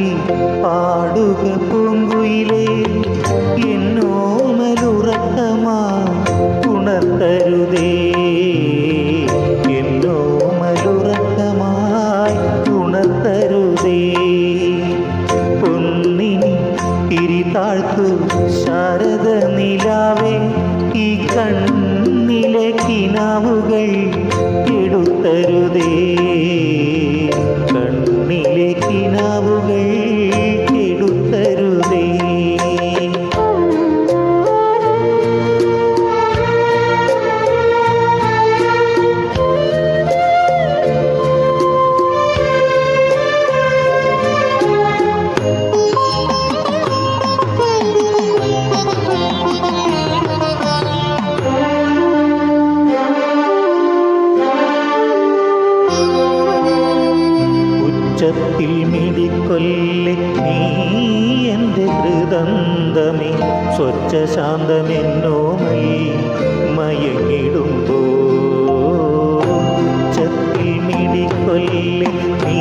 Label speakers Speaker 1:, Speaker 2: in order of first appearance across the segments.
Speaker 1: താഴ്ത്തി പാടുക പൂങ്കുയിലേ എന്നോമലുറക്കമാ ഉണർത്തരുതേ. എന്നോമലുറക്കമായി ഉണർത്തരുതേ. പൊന്നിനി തിരി താഴ്ത്തു ശാരദ നിലാവേ ഈ കണ്ണിലെ കിനാവുകൾ കെടുത്തരുതേ മിടിക്കൊല്ലെ നീ എന്റെ ഹൃദന്തമേ സ്വച്ഛ ശാന്തമെന്നോമൽ മയങ്ങിടുമ്പോ. ചത്തിൽ മിടിക്കൊല്ലെ നീ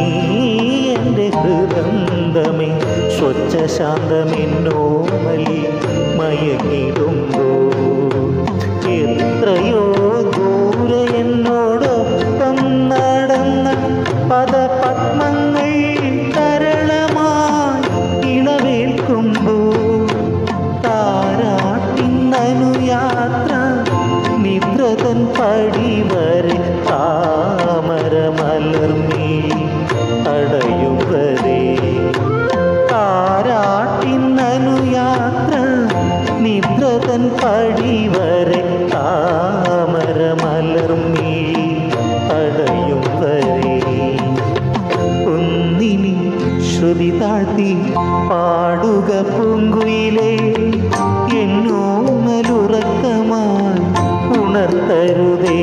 Speaker 1: എന്റെ ഹൃദന്തമേ സ്വച്ഛ ശാന്തമെന്നോമൽ മയങ്ങിടുമ്പോ. നിദ്രതൻ പടിവരെ താമര മലർമീ അടയും വരെ ഒന്നിനി ശ്രുതി താഴ്ത്തി പാടുക എന്നോ എന്നോമലുറക്കമായി ഉണർത്തരുതേ.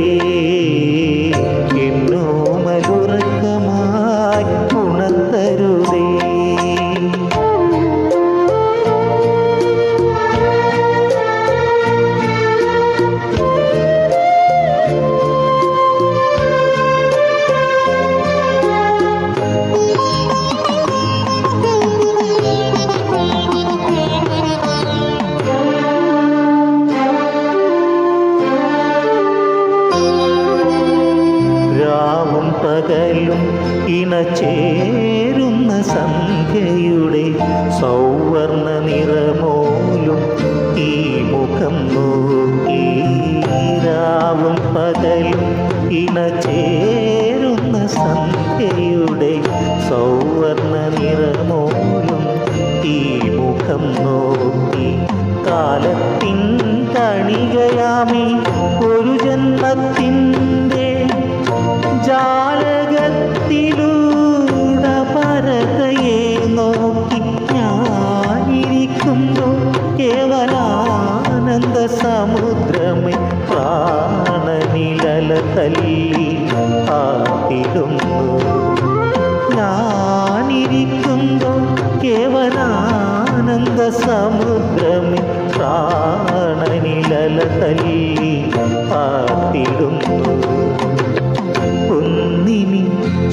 Speaker 1: പകലും ഇണചേരുന്ന സന്ധ്യയുടെ സൗവർണ നിറമോലും ഈ മുഖം നോക്കി. രാവും പകലും ഇണചേരുന്ന സന്ധ്യയുടെ സൗവർണ നിറമോലും ഈ മുഖം നോക്കി. കാലത്തിൻ തണികയാമി ഒരു ജന്മത്തിന്റെ ജാലകത്തിലൂടെ പരതയെ നോക്കി ഞാനിരിക്കുന്നു കേവലാനന്ദ സമുദ്രമേ പ്രാണനിലല തല്ലി ആട്ടിടുന്നു ഞാനിരിക്കുന്നു കേവലാനന്ദ സമുദ്രമേ പ്രാണനിലല തല്ലി ആട്ടിടുന്നു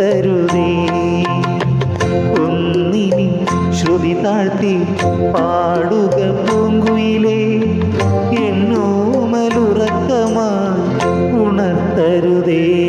Speaker 1: കെടുത്തരുതേ ഒന്നിനി ശ്രുതി താഴ്ത്തി പാടുക പൂങ്കുയിലേ. എന്നോമലുറക്കമായി ഉണർത്തരുതേ.